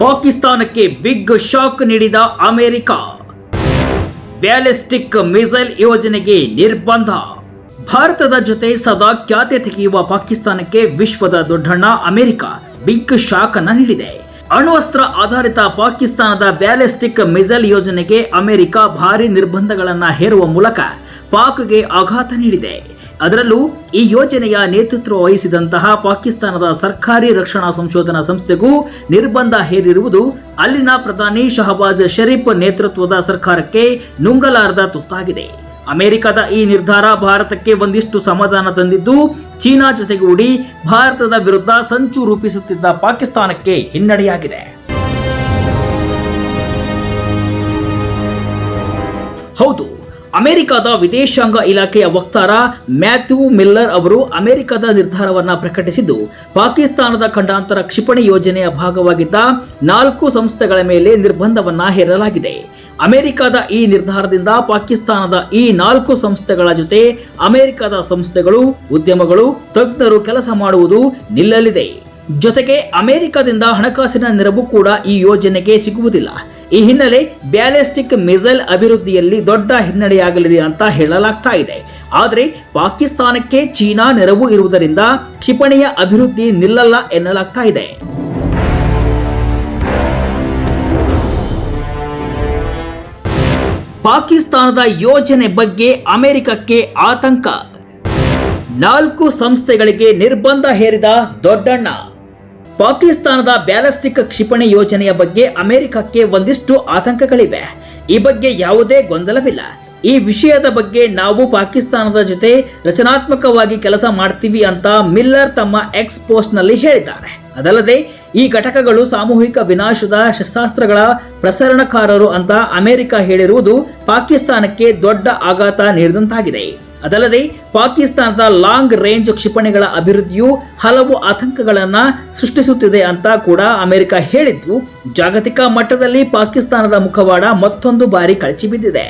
ಪಾಕಿಸ್ತಾನಕ್ಕೆ big shock ನೀಡಿದ America. Ballistic missile ಯೋಜನೆಗೆ ನಿರ್ಬಂಧ. ಭಾರತದ ಜೊತೆ ಸದಾ ಖ್ಯಾತೆ ತೆಗೆಯುವ ಪಾಕಿಸ್ತಾನಕ್ಕೆ ವಿಶ್ವದ ದೊಡ್ಡಣ್ಣ ಅಮೆರಿಕ ಬಿಗ್ ಶಾಕ್ ಅನ್ನ ನೀಡಿದೆ. ಅಣ್ವಸ್ತ್ರ ಆಧಾರಿತ ಪಾಕಿಸ್ತಾನದ ಬ್ಯಾಲಿಸ್ಟಿಕ್ ಮಿಸೈಲ್ ಯೋಜನೆಗೆ ಅಮೆರಿಕ ಭಾರಿ ನಿರ್ಬಂಧಗಳನ್ನು ಹೇರುವ ಮೂಲಕ ಪಾಕ್ಗೆ ಆಘಾತ ನೀಡಿದೆ. ಅದರಲ್ಲೂ ಈ ಯೋಜನೆಯ ನೇತೃತ್ವ ವಹಿಸಿದಂತಹ ಪಾಕಿಸ್ತಾನದ ಸರ್ಕಾರಿ ರಕ್ಷಣಾ ಸಂಶೋಧನಾ ಸಂಸ್ಥೆಗೂ ನಿರ್ಬಂಧ ಹೇರಿರುವುದು ಅಲ್ಲಿನ ಪ್ರಧಾನಿ ಶಹಬಾಜ್ ಶರೀಫ್ ನೇತೃತ್ವದ ಸರ್ಕಾರಕ್ಕೆ ನುಂಗಲಾರದ ತುತ್ತಾಗಿದೆ. ಅಮೆರಿಕದ ಈ ನಿರ್ಧಾರ ಭಾರತಕ್ಕೆ ಒಂದಿಷ್ಟು ಸಮಾಧಾನ ತಂದಿದ್ದು, ಚೀನಾ ಜೊತೆಗೂಡಿ ಭಾರತದ ವಿರುದ್ಧ ಸಂಚು ರೂಪಿಸುತ್ತಿದ್ದ ಪಾಕಿಸ್ತಾನಕ್ಕೆ ಹಿನ್ನಡೆಯಾಗಿದೆ. ಹೌದು ಅಮೆರಿಕದ ವಿದೇಶಾಂಗ ಇಲಾಖೆಯ ವಕ್ತಾರ ಮ್ಯಾಥ್ಯೂ ಮಿಲ್ಲರ್ ಅವರು ಅಮೆರಿಕದ ನಿರ್ಧಾರವನ್ನು ಪ್ರಕಟಿಸಿದ್ದು, ಪಾಕಿಸ್ತಾನದ ಖಂಡಾಂತರ ಕ್ಷಿಪಣಿ ಯೋಜನೆಯ ಭಾಗವಾಗಿದ್ದ ನಾಲ್ಕು ಸಂಸ್ಥೆಗಳ ಮೇಲೆ ನಿರ್ಬಂಧವನ್ನು ಹೇರಲಾಗಿದೆ. ಅಮೆರಿಕದ ಈ ನಿರ್ಧಾರದಿಂದ ಪಾಕಿಸ್ತಾನದ ಈ ನಾಲ್ಕು ಸಂಸ್ಥೆಗಳ ಜೊತೆ ಅಮೆರಿಕದ ಸಂಸ್ಥೆಗಳು, ಉದ್ಯಮಗಳು, ತಜ್ಞರು ಕೆಲಸ ಮಾಡುವುದು ನಿಲ್ಲಲಿದೆ. ಜೊತೆಗೆ ಅಮೆರಿಕದಿಂದ ಹಣಕಾಸಿನ ನೆರವು ಕೂಡ ಈ ಯೋಜನೆಗೆ ಸಿಗುವುದಿಲ್ಲ. ಈ ಹಿನ್ನೆಲೆ ಬ್ಯಾಲಿಸ್ಟಿಕ್ ಮಿಸೈಲ್ ಅಭಿವೃದ್ಧಿಯಲ್ಲಿ ದೊಡ್ಡ ಹಿನ್ನಡೆಯಾಗಲಿದೆ ಅಂತ ಹೇಳಲಾಗ್ತಾ ಇದೆ. ಆದರೆ ಪಾಕಿಸ್ತಾನಕ್ಕೆ ಚೀನಾ ನೆರವು ಇರುವುದರಿಂದ ಕ್ಷಿಪಣಿಯ ಅಭಿವೃದ್ಧಿ ನಿಲ್ಲಲ್ಲ ಎನ್ನಲಾಗ್ತಾ ಇದೆ. ಪಾಕಿಸ್ತಾನದ ಯೋಜನೆ ಬಗ್ಗೆ ಅಮೆರಿಕಕ್ಕೆ ಆತಂಕ. ನಾಲ್ಕು ಸಂಸ್ಥೆಗಳಿಗೆ ನಿರ್ಬಂಧ ಹೇರಿದ ದೊಡ್ಡಣ್ಣ. ಪಾಕಿಸ್ತಾನದ ಬ್ಯಾಲಿಸ್ಟಿಕ್ ಕ್ಷಿಪಣಿ ಯೋಜನೆಯ ಬಗ್ಗೆ ಅಮೆರಿಕಕ್ಕೆ ಒಂದಿಷ್ಟು ಆತಂಕಗಳಿವೆ. ಈ ಬಗ್ಗೆ ಯಾವುದೇ ಗೊಂದಲವಿಲ್ಲ. ಈ ವಿಷಯದ ಬಗ್ಗೆ ನಾವು ಪಾಕಿಸ್ತಾನದ ಜೊತೆ ರಚನಾತ್ಮಕವಾಗಿ ಕೆಲಸ ಮಾಡ್ತೀವಿ ಅಂತ ಮಿಲ್ಲರ್ ತಮ್ಮ ಎಕ್ಸ್ ಪೋಸ್ಟ್ನಲ್ಲಿ ಹೇಳಿದ್ದಾರೆ. ಅದಲ್ಲದೆ, ಈ ಘಟಕಗಳು ಸಾಮೂಹಿಕ ವಿನಾಶದ ಶಸ್ತ್ರಾಸ್ತ್ರಗಳ ಪ್ರಸರಣಕಾರರು ಅಂತ ಅಮೆರಿಕ ಹೇಳಿರುವುದು ಪಾಕಿಸ್ತಾನಕ್ಕೆ ದೊಡ್ಡ ಆಘಾತ ನೀಡಿದಂತಾಗಿದೆ. ಅದಲ್ಲದೆ ಪಾಕಿಸ್ತಾನದ ಲಾಂಗ್ ರೇಂಜ್ ಕ್ಷಿಪಣಿಗಳ ಅಭಿವೃದ್ಧಿಯು ಹಲವು ಆತಂಕಗಳನ್ನು ಸೃಷ್ಟಿಸುತ್ತಿದೆ ಅಂತ ಕೂಡ ಅಮೆರಿಕ ಹೇಳಿದ್ದು, ಜಾಗತಿಕ ಮಟ್ಟದಲ್ಲಿ ಪಾಕಿಸ್ತಾನದ ಮುಖವಾಡ ಮತ್ತೊಂದು ಬಾರಿ ಕಳಚಿ ಬಿದ್ದಿದೆ.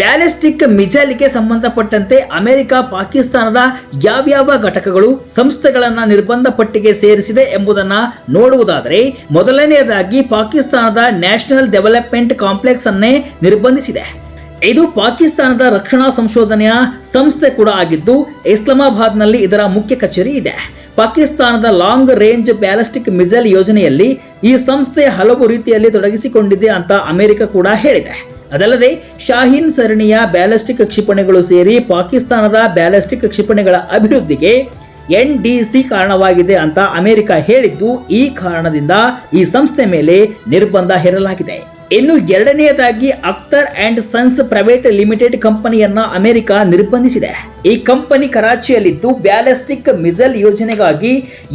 ಬ್ಯಾಲಿಸ್ಟಿಕ್ ಮಿಸೈಲ್ಗೆ ಸಂಬಂಧಪಟ್ಟಂತೆ ಅಮೆರಿಕ ಪಾಕಿಸ್ತಾನದ ಯಾವ್ಯಾವ ಘಟಕಗಳು ಸಂಸ್ಥೆಗಳನ್ನು ನಿರ್ಬಂಧ ಪಟ್ಟಿಗೆ ಸೇರಿಸಿದೆ ಎಂಬುದನ್ನ ನೋಡುವುದಾದರೆ, ಮೊದಲನೆಯದಾಗಿ ಪಾಕಿಸ್ತಾನದ ನ್ಯಾಷನಲ್ ಡೆವಲಪ್ಮೆಂಟ್ ಕಾಂಪ್ಲೆಕ್ಸ್ ಅನ್ನೇ ನಿರ್ಬಂಧಿಸಿದೆ. ಇದು ಪಾಕಿಸ್ತಾನದ ರಕ್ಷಣಾ ಸಂಶೋಧನೆಯ ಸಂಸ್ಥೆ ಕೂಡ ಆಗಿದ್ದು, ಇಸ್ಲಾಮಾಬಾದ್ನಲ್ಲಿ ಇದರ ಮುಖ್ಯ ಕಚೇರಿ ಇದೆ. ಪಾಕಿಸ್ತಾನದ ಲಾಂಗ್ ರೇಂಜ್ ಬ್ಯಾಲಿಸ್ಟಿಕ್ ಮಿಸೈಲ್ ಯೋಜನೆಯಲ್ಲಿ ಈ ಸಂಸ್ಥೆ ಹಲವು ರೀತಿಯಲ್ಲಿ ತೊಡಗಿಸಿಕೊಂಡಿದೆ ಅಂತ ಅಮೆರಿಕ ಕೂಡ ಹೇಳಿದೆ. ಅದಲ್ಲದೆ, ಶಾಹೀನ್ ಸರಣಿಯ ಬ್ಯಾಲಿಸ್ಟಿಕ್ ಕ್ಷಿಪಣಿಗಳು ಸೇರಿ ಪಾಕಿಸ್ತಾನದ ಬ್ಯಾಲಿಸ್ಟಿಕ್ ಕ್ಷಿಪಣಿಗಳ ಅಭಿವೃದ್ಧಿಗೆ ಎನ್ ಡಿ ಕಾರಣವಾಗಿದೆ ಅಂತ ಅಮೆರಿಕ ಹೇಳಿದ್ದು, ಈ ಕಾರಣದಿಂದ ಈ ಸಂಸ್ಥೆ ಮೇಲೆ ನಿರ್ಬಂಧ ಹೇರಲಾಗಿದೆ. ಇನ್ನು ಎರಡನೆಯದಾಗಿ Akhtar and sons private limited ಕಂಪನಿಯನ್ನ ಅಮೆರಿಕ ನಿರ್ಬಂಧಿಸಿದೆ. ಈ ಕಂಪನಿ ಕರಾಚಿಯಲ್ಲಿದ್ದು ಬ್ಯಾಲಿಸ್ಟಿಕ್ ಮಿಸೈಲ್ ಯೋಜನೆಗಾಗಿ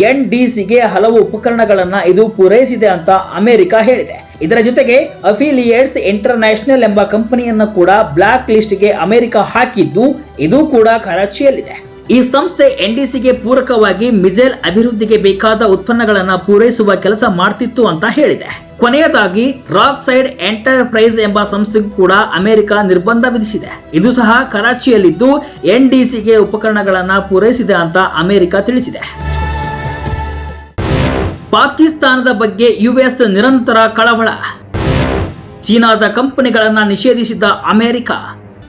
ಎನ್ ಸಿಗೆ ಹಲವು ಉಪಕರಣಗಳನ್ನು ಇದು ಪೂರೈಸಿದೆ ಅಂತ ಅಮೆರಿಕ ಹೇಳಿದೆ. ಇದರ ಜೊತೆಗೆ ಅಫಿಲಿಯೇಟ್ಸ್ ಇಂಟರ್ನ್ಯಾಷನಲ್ ಎಂಬ ಕಂಪನಿಯನ್ನು ಕೂಡ ಬ್ಲಾಕ್ ಲಿಸ್ಟ್ಗೆ ಅಮೆರಿಕ ಹಾಕಿದ್ದು ಇದು ಕೂಡ ಕರಾಚಿಯಲ್ಲಿದೆ. ಈ ಸಂಸ್ಥೆ ಎನ್ಡಿಸಿಗೆ ಪೂರಕವಾಗಿ ಮಿಸೈಲ್ ಅಭಿವೃದ್ಧಿಗೆ ಬೇಕಾದ ಉತ್ಪನ್ನಗಳನ್ನು ಪೂರೈಸುವ ಕೆಲಸ ಮಾಡ್ತಿತ್ತು ಅಂತ ಹೇಳಿದೆ. ಕೊನೆಯದಾಗಿ ರಾಕ್ ಸೈಡ್ ಎಂಟರ್ಪ್ರೈಸ್ ಎಂಬ ಸಂಸ್ಥೆಗೂ ಕೂಡ ಅಮೆರಿಕ ನಿರ್ಬಂಧ ವಿಧಿಸಿದೆ. ಇದು ಸಹ ಕರಾಚಿಯಲ್ಲಿದ್ದು, ಎನ್ಡಿಸಿಗೆ ಉಪಕರಣಗಳನ್ನು ಪೂರೈಸಿದೆ ಅಂತ ಅಮೆರಿಕ ತಿಳಿಸಿದೆ. ಪಾಕಿಸ್ತಾನದ ಬಗ್ಗೆ ಯುಎಸ್ ನಿರಂತರ ಕಳವಳ. ಚೀನಾದ ಕಂಪನಿಗಳನ್ನು ನಿಷೇಧಿಸಿದ ಅಮೆರಿಕ.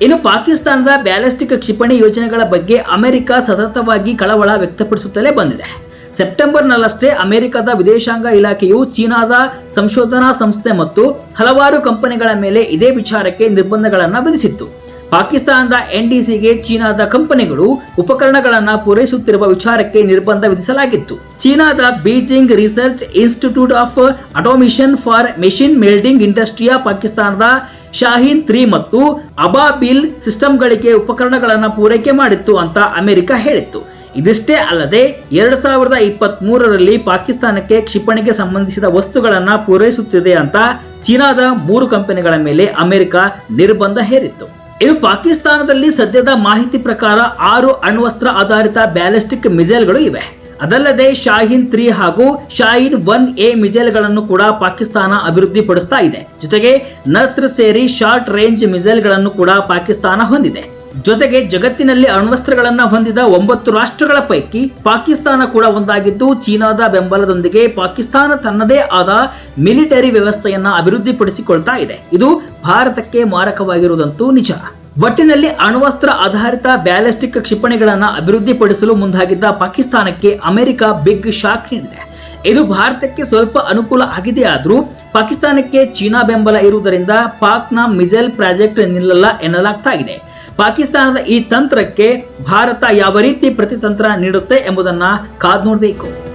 ಇನ್ನು ಪಾಕಿಸ್ತಾನದ ಬ್ಯಾಲಿಸ್ಟಿಕ್ ಕ್ಷಿಪಣಿ ಯೋಜನೆಗಳ ಬಗ್ಗೆ ಅಮೆರಿಕ ಸತತವಾಗಿ ಕಳವಳ ವ್ಯಕ್ತಪಡಿಸುತ್ತಲೇ ಬಂದಿದೆ. ಸೆಪ್ಟೆಂಬರ್ನಲ್ಲಷ್ಟೇ ಅಮೆರಿಕದ ವಿದೇಶಾಂಗ ಇಲಾಖೆಯು ಚೀನಾದ ಸಂಶೋಧನಾ ಸಂಸ್ಥೆ ಮತ್ತು ಹಲವಾರು ಕಂಪನಿಗಳ ಮೇಲೆ ಇದೇ ವಿಚಾರಕ್ಕೆ ನಿರ್ಬಂಧಗಳನ್ನು ವಿಧಿಸಿತ್ತು. ಪಾಕಿಸ್ತಾನದ ಎನ್ಡಿಸಿಗೆ ಚೀನಾದ ಕಂಪನಿಗಳು ಉಪಕರಣಗಳನ್ನು ಪೂರೈಸುತ್ತಿರುವ ವಿಚಾರಕ್ಕೆ ನಿರ್ಬಂಧ ವಿಧಿಸಲಾಗಿತ್ತು. ಚೀನಾದ Beijing research institute of automation for machine melding ಇಂಡಸ್ಟ್ರಿಯ ಪಾಕಿಸ್ತಾನದ ಶಾಹೀನ್ ತ್ರೀ ಮತ್ತು ಅಬಾಬಿಲ್ ಸಿಸ್ಟಮ್ಗಳಿಗೆ ಉಪಕರಣಗಳನ್ನು ಪೂರೈಕೆ ಮಾಡಿತ್ತು ಅಂತ ಅಮೆರಿಕ ಹೇಳಿತ್ತು. ಇದಿಷ್ಟೇ ಅಲ್ಲದೆ, ಎರಡು ಸಾವಿರದ ಇಪ್ಪತ್ತ್ ಮೂರರಲ್ಲಿ ಪಾಕಿಸ್ತಾನಕ್ಕೆ ಕ್ಷಿಪಣಿಗೆ ಸಂಬಂಧಿಸಿದ ವಸ್ತುಗಳನ್ನು ಪೂರೈಸುತ್ತಿದೆ ಅಂತ ಚೀನಾದ ಮೂರು ಕಂಪನಿಗಳ ಮೇಲೆ ಅಮೆರಿಕ ನಿರ್ಬಂಧ ಹೇರಿತ್ತು. ಇದು ಪಾಕಿಸ್ತಾನದಲ್ಲಿ ಸದ್ಯದ ಮಾಹಿತಿ ಪ್ರಕಾರ ಆರು ಅಣ್ವಸ್ತ್ರ ಆಧಾರಿತ ಬ್ಯಾಲಿಸ್ಟಿಕ್ ಮಿಸೈಲ್ಗಳು ಇವೆ. ಅದಲ್ಲದೆ ಶಾಹೀನ್ ತ್ರೀ ಹಾಗೂ ಶಾಹೀನ್ ಒನ್ ಎ ಮಿಸೈಲ್ಗಳನ್ನು ಕೂಡ ಪಾಕಿಸ್ತಾನ ಅಭಿವೃದ್ಧಿಪಡಿಸ್ತಾ ಇದೆ. ಜೊತೆಗೆ ನಸ್ರ್ ಸೇರಿ ಶಾರ್ಟ್ ರೇಂಜ್ ಮಿಸೈಲ್ಗಳನ್ನು ಕೂಡ ಪಾಕಿಸ್ತಾನ ಹೊಂದಿದೆ. ಜೊತೆಗೆ ಜಗತ್ತಿನಲ್ಲಿ ಅಣ್ವಸ್ತ್ರಗಳನ್ನ ಹೊಂದಿದ ಒಂಬತ್ತು ರಾಷ್ಟ್ರಗಳ ಪೈಕಿ ಪಾಕಿಸ್ತಾನ ಕೂಡ ಒಂದಾಗಿದ್ದು ಚೀನಾದ ಬೆಂಬಲದೊಂದಿಗೆ ಪಾಕಿಸ್ತಾನ ತನ್ನದೇ ಆದ ಮಿಲಿಟರಿ ವ್ಯವಸ್ಥೆಯನ್ನ ಅಭಿವೃದ್ಧಿಪಡಿಸಿಕೊಳ್ತಾ ಇದೆ. ಇದು ಭಾರತಕ್ಕೆ ಮಾರಕವಾಗಿರುವುದಂತೂ ನಿಜ. ಒಟ್ಟಿನಲ್ಲಿ ಅಣ್ವಸ್ತ್ರ ಆಧಾರಿತ ಬ್ಯಾಲಿಸ್ಟಿಕ್ ಕ್ಷಿಪಣಿಗಳನ್ನ ಅಭಿವೃದ್ಧಿಪಡಿಸಲು ಮುಂದಾಗಿದ್ದ ಪಾಕಿಸ್ತಾನಕ್ಕೆ ಅಮೆರಿಕ ಬಿಗ್ ಶಾಕ್ ನೀಡಿದೆ. ಇದು ಭಾರತಕ್ಕೆ ಸ್ವಲ್ಪ ಅನುಕೂಲ ಆಗಿದೆ ಆದರೂ ಪಾಕಿಸ್ತಾನಕ್ಕೆ ಚೀನಾ ಬೆಂಬಲ ಇರುವುದರಿಂದ ಪಾಕ್ನ ಮಿಸೈಲ್ ಪ್ರಾಜೆಕ್ಟ್ ನಿಲ್ಲಲ್ಲ ಎನ್ನಲಾಗ್ತಾ ಇದೆ ಪಾಕಿಸ್ತಾನದ ಈ ತಂತ್ರಕ್ಕೆ ಭಾರತ ಯಾವ ರೀತಿ ಪ್ರತಿತಂತ್ರ ನೀಡುತ್ತೆ ಎಂಬುದನ್ನ ಕಾದ್ ನೋಡಬೇಕು.